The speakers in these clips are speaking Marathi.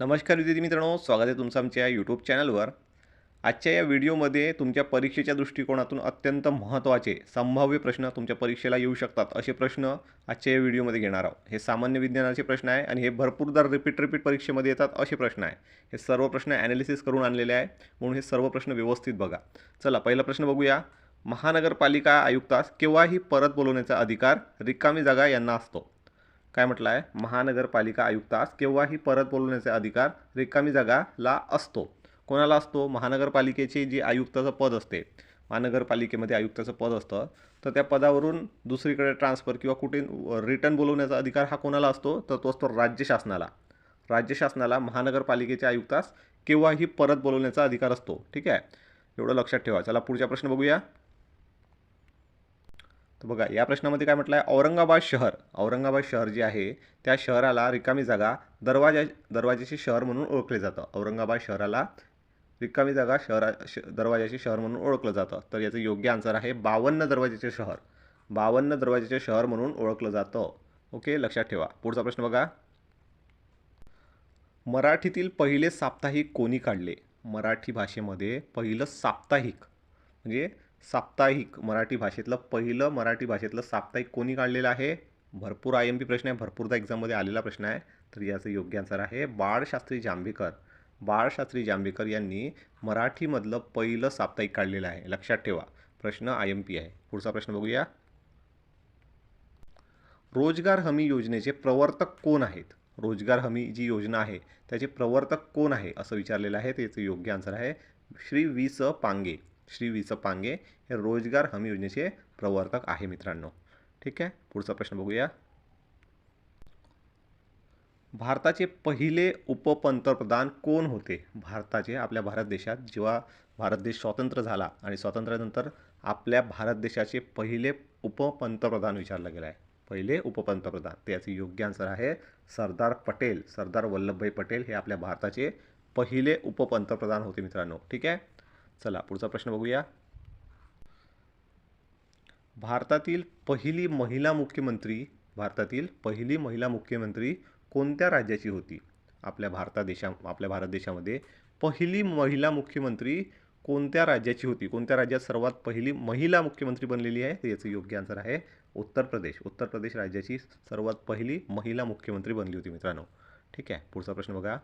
नमस्कार विद्यार्थी मित्रांनो स्वागत आहे तुमचं आमच्या यूट्यूब चॅनलवर आजच्या या व्हिडिओमध्ये तुमच्या परीक्षेच्या दृष्टिकोनातून अत्यंत महत्त्वाचे संभाव्य प्रश्न तुमच्या परीक्षेला येऊ शकतात असे प्रश्न आजच्या या व्हिडिओमध्ये घेणार आहोत. हे सामान्य विज्ञानाचे प्रश्न आहे आणि हे भरपूरदा रिपीट रिपीट परीक्षेमध्ये येतात असे प्रश्न आहे. हे सर्व प्रश्न ॲनालिसिस करून आणलेले आहे म्हणून हे सर्व प्रश्न व्यवस्थित बघा. चला पहिला प्रश्न बघूया. महानगरपालिका आयुक्तास केव्हाही परत बोलवण्याचा अधिकार रिकामी जागा यांना असतो. काय म्हटलं आहे महानगरपालिका आयुक्तास केव्हाही परत बोलवण्याचा अधिकार रिकामी जागाला असतो. कोणाला असतो? महानगरपालिकेचे जे आयुक्ताचं पद असते. महानगरपालिकेमध्ये आयुक्ताचं पद असतं. तर त्या पदावरून दुसरीकडे ट्रान्सफर किंवा कुठे रिटर्न बोलवण्याचा अधिकार हा कोणाला असतो? तर तो असतो राज्य शासनाला. राज्य शासनाला महानगरपालिकेच्या आयुक्तास केव्हाही परत बोलवण्याचा अधिकार असतो. ठीक आहे? एवढं लक्षात ठेवा. चला पुढचा प्रश्न बघूया. तर बघा या प्रश्नामध्ये काय म्हटलं आहे औरंगाबाद शहर. औरंगाबाद शहर जे आहे त्या शहराला रिकामी जागा दरवाजा दरवाजाचे शहर म्हणून ओळखले जातं. औरंगाबाद शहराला रिकामी जागा शहरा श दरवाजाचे शहर म्हणून ओळखलं जातं. तर याचं योग्य आन्सर आहे बावन्न दरवाजाचे शहर. बावन्न दरवाजाचे शहर म्हणून ओळखलं जातं. ओके लक्षात ठेवा. पुढचा प्रश्न बघा. मराठीतील पहिले साप्ताहिक कोणी काढले? मराठी भाषेमध्ये पहिलं साप्ताहिक. म्हणजे साप्ताहिक मराठी भाषेतलं पहिलं मराठी भाषेतलं साप्ताहिक कोणी काढलेलं आहे? भरपूर आय एम पी प्रश्न आहे भरपूरदा एक्झाममध्ये आलेला प्रश्न आहे. तर याचं योग्य आन्सर आहे बाळशास्त्री जांभेकर. बाळशास्त्री जांभेकर यांनी मराठीमधलं पहिलं साप्ताहिक काढलेलं आहे. लक्षात ठेवा प्रश्न आय एम पी आहे. पुढचा प्रश्न बघूया. रोजगार हमी योजनेचे प्रवर्तक कोण आहेत? रोजगार हमी जी योजना आहे त्याचे प्रवर्तक कोण आहे? असं विचारलेलं आहे त्याचं योग्य आन्सर आहे श्री वी स पांगे. श्री वि स पांगे हे रोजगार हमी योजनेचे प्रवर्तक आहे मित्रांनो. ठीक आहे? पुढचा प्रश्न बघूया. भारताचे पहिले उपपंतप्रधान कोण होते? भारताचे आपल्या भारत देशात जेव्हा भारत देश स्वतंत्र झाला आणि स्वातंत्र्यानंतर आपल्या भारत देशाचे पहिले उपपंतप्रधान विचारला गेला आहे पहिले उपपंतप्रधान. त्याचे योग्य आन्सर आहे सरदार पटेल. सरदार वल्लभभाई पटेल हे आपल्या भारताचे पहिले उपपंतप्रधान होते मित्रांनो. ठीक आहे? चला पुढचा प्रश्न बघूया. भारतातील पहिली महिला मुख्यमंत्री भारतातील पहिली महिला मुख्यमंत्री कोणत्या राज्याची होती? आपल्या भारता देशा आपल्या भारत देशामध्ये पहिली महिला मुख्यमंत्री कोणत्या राज्याची होती? कोणत्या राज्यात सर्वात पहिली महिला मुख्यमंत्री बनलेली आहे? तर याचं योग्य आन्सर आहे उत्तर प्रदेश. उत्तर प्रदेश राज्याची सर्वात पहिली महिला मुख्यमंत्री बनली होती मित्रांनो. ठीक आहे पुढचा प्रश्न बघा.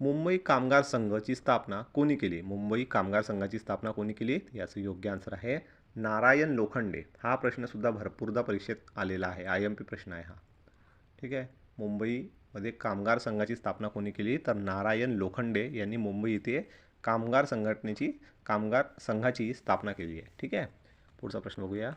मुंबई कामगार संघाची स्थापना कोणी केली? मुंबई कामगार संघाची स्थापना कोणी केली? याचं योग्य आन्सर आहे नारायण लोखंडे. हा प्रश्नसुद्धा भरपूरदा परीक्षेत आलेला आहे. आय एम पी प्रश्न आहे हा. ठीक आहे? मुंबईमध्ये कामगार संघाची स्थापना कोणी केली? तर नारायण लोखंडे यांनी मुंबई इथे कामगार संघटनेची कामगार संघाची स्थापना केली आहे. ठीक आहे? पुढचा प्रश्न बघूया.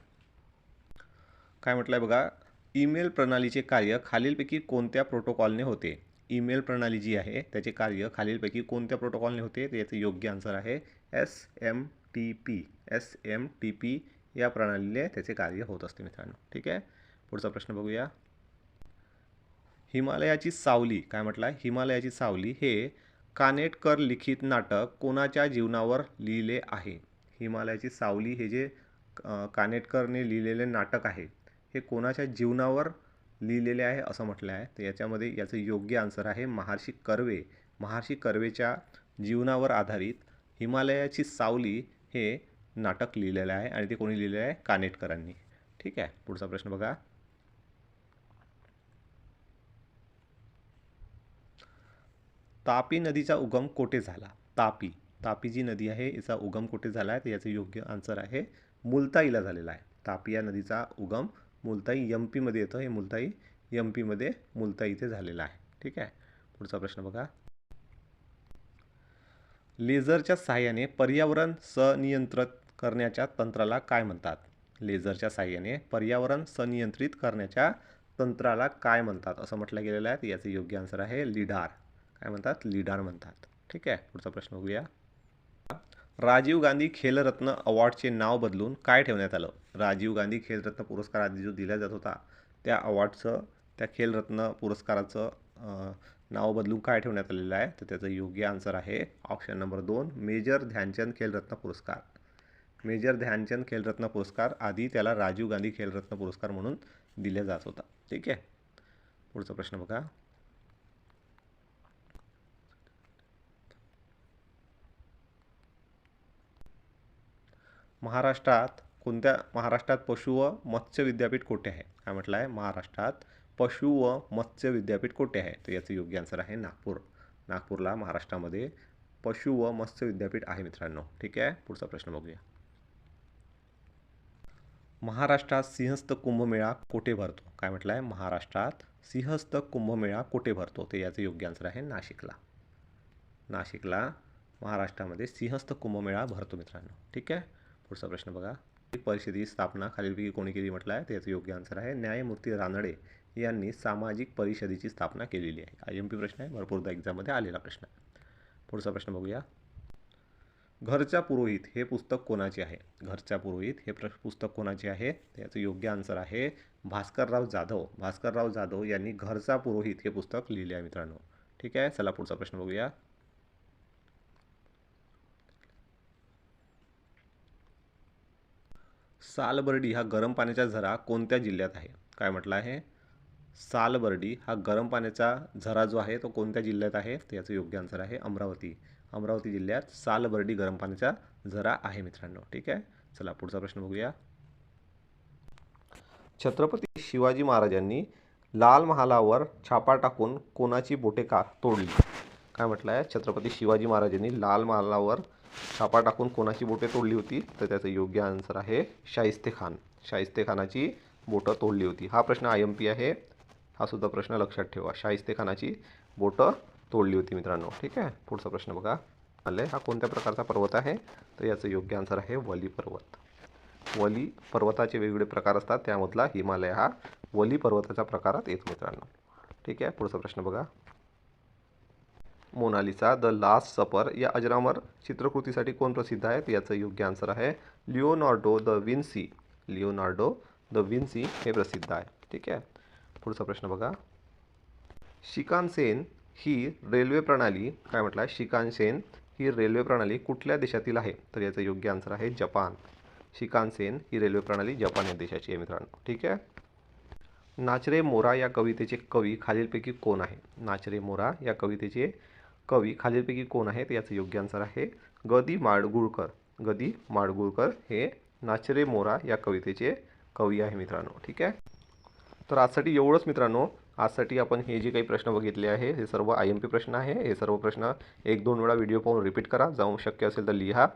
काय म्हटलं आहे बघा? ईमेल प्रणालीचे कार्य खालीलपैकी कोणत्या प्रोटोकॉलने होते? ईमेल प्रणाली जी आहे त्याचे कार्य खालीलपैकी कोणत्या प्रोटोकॉलने होते तर याचं योग्य आन्सर आहे S M T P S M T P या प्रणालीने त्याचे कार्य होत असते मित्रांनो. ठीक आहे? पुढचा प्रश्न बघूया. हिमालयाची सावली काय म्हटलं आहे हिमालयाची सावली हे कानेटकर लिखित नाटक कोणाच्या जीवनावर लिहिले आहे? हिमालयाची सावली हे जे कानेटकरने लिहिलेले नाटक आहे हे कोणाच्या जीवनावर लिहिलेले आहे असं म्हटलं आहे. तर याच्यामध्ये याचं योग्य आन्सर आहे महर्षी कर्वे. महर्षी कर्वेच्या जीवनावर आधारित हिमालयाची सावली हे नाटक लिहिलेलं आहे आणि ते कोणी लिहिलेलं आहे? कानेटकरांनी. ठीक आहे पुढचा प्रश्न बघा. तापी नदीचा उगम कोठे झाला? तापी. तापी जी नदी आहे याचा उगम कुठे झाला आहे? तर याचं योग्य आन्सर आहे मुलताईला झालेला आहे. तापी या नदीचा उगम मुलताई यम पीमध्ये येतं. हे मुलताई यम पीमध्ये मुलताई इथे झालेलं आहे. ठीक आहे? पुढचा प्रश्न बघा. लेझरच्या सहाय्याने पर्यावरण सनियंत्रित करण्याच्या तंत्राला काय म्हणतात? लेझरच्या सहाय्याने पर्यावरण सनियंत्रित करण्याच्या तंत्राला काय म्हणतात? असं म्हटलं गेलेलं आहे. याचं योग्य आन्सर आहे लिडार. काय म्हणतात? लिडार म्हणतात. ठीक आहे? पुढचा प्रश्न बघूया. राजीव गांधी खेलरत्न अवॉर्डचे नाव बदलून काय ठेवण्यात आलं? राजीव गांधी खेलरत्न पुरस्कार आधी जो दिला जात होता त्या अवॉर्डचं त्या खेलरत्न पुरस्काराचं नाव बदलून काय ठेवण्यात आलेलं आहे? तर त्याचं योग्य आन्सर आहे ऑप्शन नंबर दोन मेजर ध्यानचंद खेलरत्न पुरस्कार. मेजर ध्यानचंद खेलरत्न पुरस्कार आधी त्याला राजीव गांधी खेलरत्न पुरस्कार म्हणून दिला जात होता. ठीक आहे? पुढचा प्रश्न बघा. महाराष्ट्रात कोणत्या महाराष्ट्रात पशु व मत्स्य विद्यापीठ कोठे आहे? काय म्हटलं आहे महाराष्ट्रात पशु व मत्स्य विद्यापीठ कोठे आहे? तर याचं योग्य आन्सर आहे नागपूर. नागपूरला महाराष्ट्रामध्ये पशु व मत्स्य विद्यापीठ आहे मित्रांनो. ठीक आहे? पुढचा प्रश्न बघूया. महाराष्ट्रात सिंहस्थ कुंभमेळा कोठे भरतो? काय म्हटलं आहे महाराष्ट्रात सिंहस्थ कुंभमेळा कोठे भरतो? ते याचं योग्य आन्सर आहे नाशिकला. नाशिकला महाराष्ट्रामध्ये सिंहस्थ कुंभमेळा भरतो मित्रांनो. ठीक आहे? पुढचा प्रश्न बघा. परिषदेची स्थापना खालीलपैकी कोणी केली म्हटलं आहे? त्याचं योग्य आन्सर आहे न्यायमूर्ती रानडे यांनी सामाजिक परिषदेची स्थापना केलेली आहे. आय एम पी प्रश्न आहे. भरपूरदा एक्झाममध्ये आलेला प्रश्न आहे. पुढचा प्रश्न बघूया. घरच्या पुरोहित हे पुस्तक कोणाचे आहे? घरच्या पुरोहित हे प्र पुस्तक कोणाचे आहे? त्याचं योग्य आन्सर आहे भास्करराव जाधव. भास्करराव जाधव यांनी घरचा पुरोहित हे पुस्तक लिहिले आहे मित्रांनो. ठीक आहे? चला पुढचा प्रश्न बघूया. सालबर्डी हा गरम पाण्याचा झरा कोणत्या जिल्ह्यात आहे? काय म्हटलं आहे? सालबर्डी हा गरम पाण्याचा झरा जो आहे तो कोणत्या जिल्ह्यात आहे? तर याचं योग्य आन्सर आहे अमरावती. अमरावती जिल्ह्यात सालबर्डी गरम पाण्याचा झरा आहे मित्रांनो. ठीक आहे? चला पुढचा प्रश्न बघूया. छत्रपती शिवाजी महाराजांनी लाल महालावर छापा टाकून कोणाची बोटे का तोडली? काय म्हटलं आहे? छत्रपती शिवाजी महाराजांनी लाल महालावर छापा टाकून कोणाची बोटे तोडली होती तर त्याचं योग्य आन्सर आहे शाहिस्ते खान. शाहिस्ते खानाची बोटं तोडली होती. हा प्रश्न आय एम पी आहे. हा सुद्धा प्रश्न लक्षात ठेवा. शाहिस्ते खानाची बोटं तोडली होती मित्रांनो. ठीक आहे? पुढचा प्रश्न बघा. आले. हा कोणत्या प्रकारचा पर्वत आहे? तर याचं योग्य आन्सर आहे वली पर्वत. वली पर्वताचे वेगवेगळे प्रकार असतात. त्यामधला हिमालय हा वली पर्वताच्या प्रकारात येतो मित्रांनो. ठीक आहे? पुढचा प्रश्न बघा. मोनालिसा द लास्ट सपर या अजरामर चित्रकृतीसाठी कोण प्रसिद्ध आहेत? याचं योग्य आन्सर आहे Leonardo da Vinci. Leonardo da Vinci हे प्रसिद्ध आहे. ठीक आहे? पुढचा प्रश्न बघा. शिकानसेन ही रेल्वे प्रणाली काय म्हटलं आहे? शिकानसेन ही रेल्वे प्रणाली कुठल्या देशातील आहे? तर याचं योग्य आन्सर आहे जपान. शिकानसेन ही रेल्वे प्रणाली जपान या देशाची आहे मित्रांनो. ठीक आहे? नाचरे मोरा या कवितेचे कवी खालीलपैकी कोण आहे? नाचरे मोरा या कवितेचे कवी खालीलपैकी कोण आहेत? याचं योग्य आन्सर आहे गदी माडगुळकर. गदी माडगुळकर हे नाचरे मोरा या कवितेचे कवी आहे मित्रांनो. ठीक आहे? तर आजसाठी एवढंच मित्रांनो. आजसाठी आपण हे जे काही प्रश्न बघितले आहे हे सर्व आय एम पी प्रश्न आहे. हे सर्व प्रश्न एक दोन वेळा व्हिडिओ पाहून रिपीट करा. जाऊन शक्य असेल तर लिहा.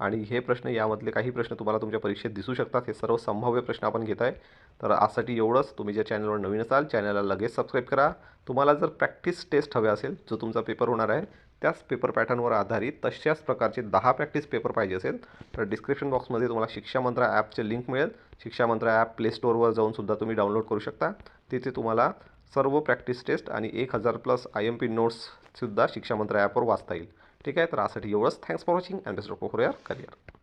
आणि हे प्रश्न यामधले काही प्रश्न तुम्हाला तुमच्या परीक्षेत दिसू शकतात. हे सर्व संभाव्य प्रश्न आपण घेत आहे तर आजसाठी एवढंच. तुम्ही ज्या चॅनलवर नवीन असाल चॅनलला लगेच सबस्क्राईब करा. तुम्हाला जर प्रॅक्टिस टेस्ट हवे असेल जो तुमचा पेपर होणार आहे त्याच पेपर पॅटर्नवर आधारित तशाच प्रकारचे दहा प्रॅक्टिस पेपर पाहिजे असेल तर डिस्क्रिप्शन बॉक्समध्ये तुम्हाला शिक्षा मंत्रा ॲपचे लिंक मिळेल. शिक्षा मंत्रा ॲप प्ले स्टोअरवर जाऊन सुद्धा तुम्ही डाउनलोड करू शकता. तिथे तुम्हाला सर्व प्रॅक्टिस टेस्ट आणि एक हजार प्लस आय एम पी नोट्ससुद्धा शिक्षा मंत्रा ॲपवर वाचता येईल. ठीक आहे? तर आजसाठी एवढंच. Thanks for watching and best of for your career